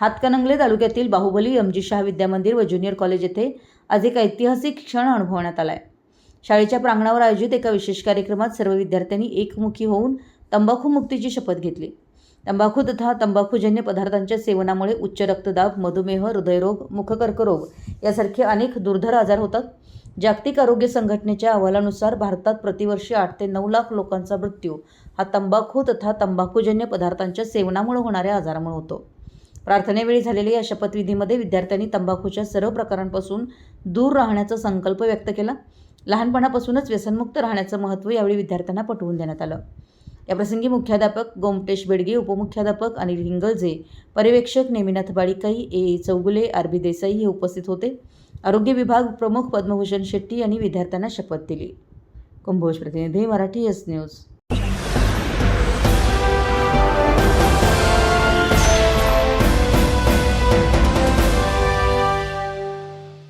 हातकणंगले तालुक्यातील बाहुबली एमजी शाह विद्यामंदिर व junior college येथे आज एक ऐतिहासिक क्षण अनुभवण्यात आला आहे शाळेच्या प्रांगणावर आयोजित एका विशेष कार्यक्रमात सर्व विद्यार्थ्यांनी एकमुखी होऊन तंबाखू मुक्तीची शपथ घेतली. तंबाखू तथा तंबाखूजन्य पदार्थांच्या सेवनामुळे उच्च रक्तदाब मधुमेह हृदयरोग मुखकर्करोग यासारखे अनेक दुर्धर आजार होतात. जागतिक आरोग्य संघटनेच्या अहवालानुसार भारतात प्रतिवर्षी आठ ते नऊ लाख लोकांचा मृत्यू हा तंबाखू तथा तंबाखूजन्य पदार्थांच्या सेवनामुळे होणाऱ्या आजारामुळे होतो. प्रार्थनेवेळी झालेल्या या शपथविधीमध्ये विद्यार्थ्यांनी तंबाखूच्या सर्व प्रकारांपासून दूर राहण्याचा संकल्प व्यक्त केला. लहानपणापासूनच व्यसनमुक्त राहण्याचं महत्त्व यावेळी विद्यार्थ्यांना पटवून देण्यात आलं. याप्रसंगी मुख्याध्यापक गोमटेश बेडगे उपमुख्याध्यापक अनिल हिंगलजे पर्यवेक्षक Neminath Balikai A. A. Chougule R. B. Desai हे उपस्थित होते. आरोग्य विभाग प्रमुख पद्मभूषण शेट्टी यांनी विद्यार्थ्यांना शपथ दिली. कुंभोज प्रतिनिधी मराठी एस न्यूज.